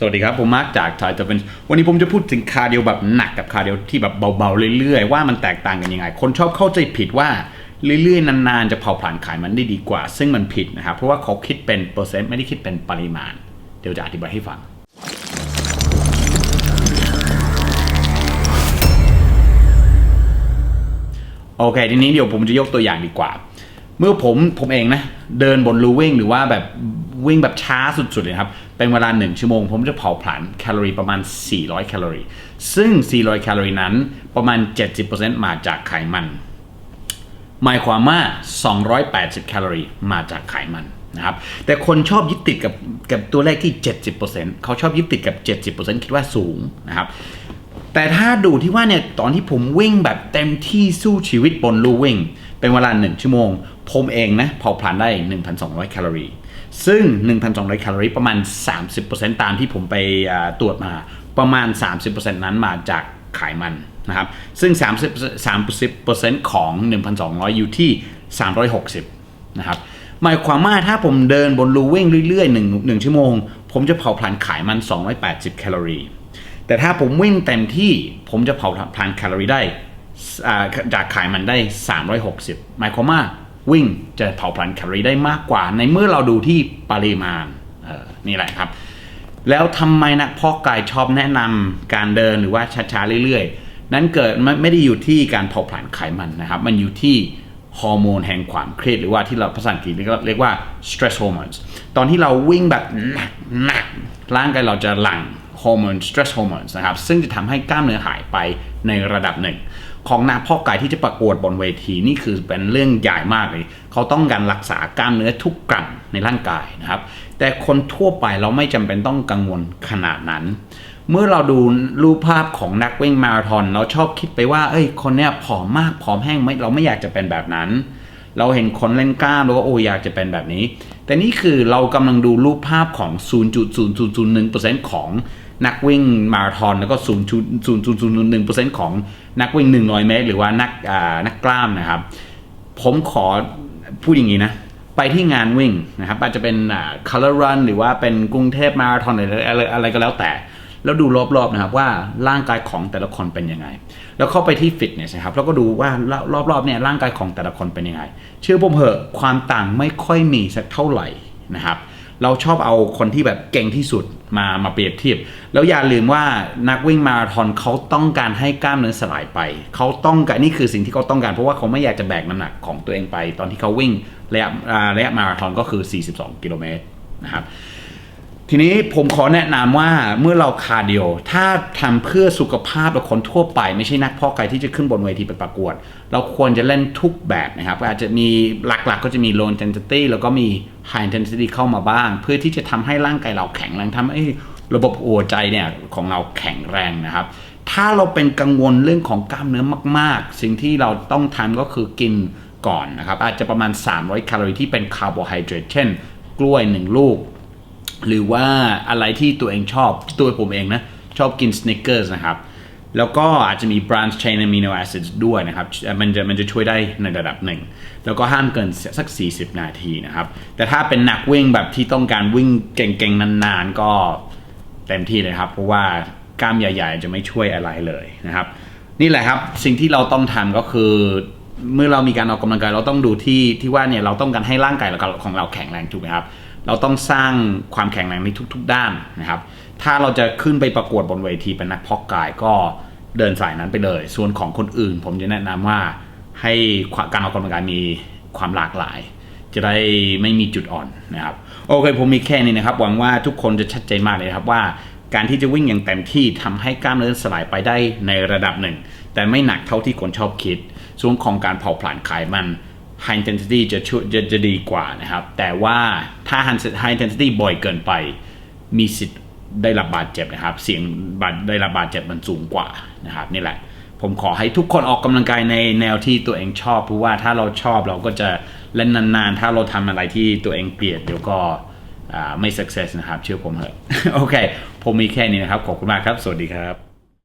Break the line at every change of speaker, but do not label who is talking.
สวัสดีครับ ผมมาร์คจากทายจะเป็นวันนี้ผมจะพูดถึงคาร์ดิโอแบบหนักกับคาร์ดิโอที่แบบเบาๆเรื่อยๆ ว่ามันแตกต่างกันยังไง คนชอบเข้าใจผิดว่าเรื่อยๆ นานๆ จะเผาผลาญไขมันได้ดีกว่า ซึ่งมันผิดนะครับ เพราะว่าเขาคิดเป็นเปอร์เซ็นต์ไม่ได้คิดเป็นปริมาณ เดี๋ยวจะอธิบายให้ฟังโอเค ทีนี้เดี๋ยวผมจะยกตัวอย่างดีกว่า เมื่อผมผมเองนะ เดินบนลูวิ่งหรือว่าแบบ วิ่งแบบช้าสุดๆเลยครับ เป็นเวลา 1 ชั่วโมง ผมจะเผาผลาญแคลอรี่ประมาณ 400 แคลอรี่ ซึ่ง 400 แคลอรี่นั้นประมาณ 70%มาจากไขมัน หมายความว่า 280 แคลอรี่มาจากไขมันนะครับ แต่คนชอบยึดติดกับกับตัวเลขที่ 70%เขาชอบยึดติดกับ 70%คิดว่าสูงนะครับ แต่ถ้าดูที่ว่าเนี่ยตอนที่ผมวิ่งแบบเต็มที่สู้ชีวิตบนลู่วิ่ง เป็นเวลา 1 ชั่วโมง ผมเองนะเผาผลาญได้ 1,200 แคลอรี่ ซึ่ง 1,200 แคลอรี่ประมาณ 30%ตามที่ผมไปตรวจมาประมาณ 30%นั้นมาจากไขมันนะครับ ซึ่ง 30 30%ของ 1,200 อยู่ที่ 360 นะครับหมายความว่าถ้าผมเดินบนลูวิ่งเรื่อยๆ1 1ชั่วโมง ผมจะเผาผลาญไขมัน 280 แคลอรี่ แต่ถ้าผมวิ่งเต็มที่ผมจะเผาผลาญแคลอรี่ได้ จากไขมันได้ 360 หมายความว่าวิ่งจะเผาผลาญแคลอรี่ได้มากกว่า ในเมื่อเราดูที่ปริมาณออนี่แหละครับ แล้วทำไมนักพาะกายชอบแนะนำการเดินหรือว่าช้าๆเรื่อยๆ นั้นเกิดไม่ได้อยู่ที่การเผาผลาญไขมันนะครับ มันอยู่ที่ฮอร์โมนแห่งความเครียดหรือว่าที่เราภาษาอังกฤษเรียกว่า stress hormones ตอนที่เราวิ่งแบบหนักหนักร่างกายเราจะหลั่ง ฮอร์โมน stress hormones นะครับซึ่งจะทำให้กล้ามเนื้อหายไปในระดับหนึ่ง ของนักพาะกายที่จะประกวดบนเวทีนี่คือเป็นเรื่องใหญ่มากเลย เขาต้องการรักษากล้ามเนื้อทุกกรัมในร่างกายนะครับ แต่คนทั่วไปเราไม่จำเป็นต้องกังวลขนาดนั้น เมื่อเราดูรูปภาพของนักวิ่งมาราธอนเราชอบคิดไปว่า เอ้ยคนเนี้ยผอมมากผอมแห้งไม่เราไม่อยากจะเป็นแบบนั้น เราเห็นคนเล่นกล้ามเราก็โอ้อยากจะเป็นแบบนี้ แต่นี่คือเรากำลังดูรูปภาพของ 0.0001%ของนักวิ่งมาราธอนแล้วก็ 0.0001%ของนักวิ่ง 100 เมตร หรือว่านักอ่านักกล้ามนะครับ ผมขอพูดอย่างนี้นะ ไปที่งานวิ่งนะครับอาจจะเป็น color run หรือว่าเป็นกรุงเทพมาราธอนอะไรอะไรอะไรก็แล้วแต่ แล้วดูรอบๆนะครับว่าร่างกายของแต่ละคนเป็นยังไง แล้วเข้าไปที่ฟิตเนสนะครับแล้วก็ดูว่ารอบๆเนี่ยร่างกายของแต่ละคนเป็นยังไง เชื่อผมเหอะความต่างไม่ค่อยมีสักเท่าไหร่นะครับเราชอบเอาคนที่แบบเก่งที่สุดมามาเปรียบเทียบ แล้วอย่าลืมว่านักวิ่งมาราธอนเขาต้องการให้กล้ามเนื้อสลายไป เขาต้องการนี่คือสิ่งที่เขาต้องการเพราะว่าเขาไม่อยากจะแบกน้ำหนักของตัวเองไป ตอนที่เขาวิ่งระยะระยะมาราธอนก็คือ 42 กิโลเมตรนะครับ ทีนี้ผมขอแนะนำว่าเมื่อเราคาร์ดิโอถ้าทำเพื่อสุขภาพและคนทั่วไป ไม่ใช่นักเพาะกายที่จะขึ้นบนเวทีไปประกวด เราควรจะเล่นทุกแบบนะครับอาจจะมีหลักๆ ก็จะมี low intensity แล้วก็มี high intensity เข้ามาบ้าง เพื่อที่จะทำให้ร่างกายเราแข็งแรงทำให้ระบบหัวใจเนี่ยของเราแข็งแรงนะครับ ถ้าเราเป็นกังวลเรื่องของกล้ามเนื้อมาก ๆ สิ่งที่เราต้องทำก็คือกินก่อนนะครับอาจจะประมาณ 300 แคลอรี่ที่เป็นคาร์โบไฮเดรตเช่น กล้วยหนึ่งลูก หรือว่าอะไรที่ตัวเองชอบตัวผมเองนะชอบกินสเน c เกอร์สนะครับ แล้วก็อาจจะมี branch chain amino acids ด้วยนะครับ มันจะมันจะช่วยได้ในระดับหนึ่ง แล้วก็ห้ามเกินสัก 40 นาทีนะครับ แต่ถ้าเป็นนักวิ่งแบบที่ต้องการวิ่งเก่งๆ นานๆ ก็เต็มที่เลยครับ เพราะว่ากล้ามใหญ่ๆ จะไม่ช่วยอะไรเลยนะครับ นี่แหละครับสิ่งที่เราต้องทำก็คือเมื่อเรามีการออกกำลังกายเราต้องดูที่ที่ว่าเนี่ยเราต้องการให้ร่างกายของเราแข็งแรงถูกไหมครับ เราต้องสร้างความแข็งแรงในทุก ๆ ด้านนะครับ ถ้าเราจะขึ้นไปประกวดบนเวทีเป็นนักเพาะกายก็เดินสายนั้นไปเลย ส่วนของคนอื่น ผมจะแนะนำว่าให้การออกกำลังกายมีความหลากหลาย จะได้ไม่มีจุดอ่อนนะครับ โอเคผมมีแค่นี้นะครับ หวังว่าทุกคนจะชัดเจนมากเลยครับว่าการที่จะวิ่งอย่างเต็มที่ทำให้กล้ามเนื้อสลายไปได้ในระดับหนึ่ง แต่ไม่หนักเท่าที่คนชอบคิด ส่วนของการเผาผลาญไขมัน high intensity จะช่วยจะจะดีกว่านะครับ แต่ว่าถ้า high intensity บ่อยเกินไป มีสิทธิ์ได้รับบาดเจ็บนะครับ เสี่ยงบาดได้รับบาดเจ็บมันสูงกว่านะครับ นี่แหละ ผมขอให้ทุกคนออกกำลังกายในแนวที่ตัวเองชอบ เพราะว่าถ้าเราชอบเราก็จะเล่นนานๆ ถ้าเราทำอะไรที่ตัวเองเกลียดเดี๋ยวก็ไม่ success นะครับ เชื่อผมเถอะ โอเค ผมมีแค่นี้นะครับ ขอบคุณมากครับ สวัสดีครับ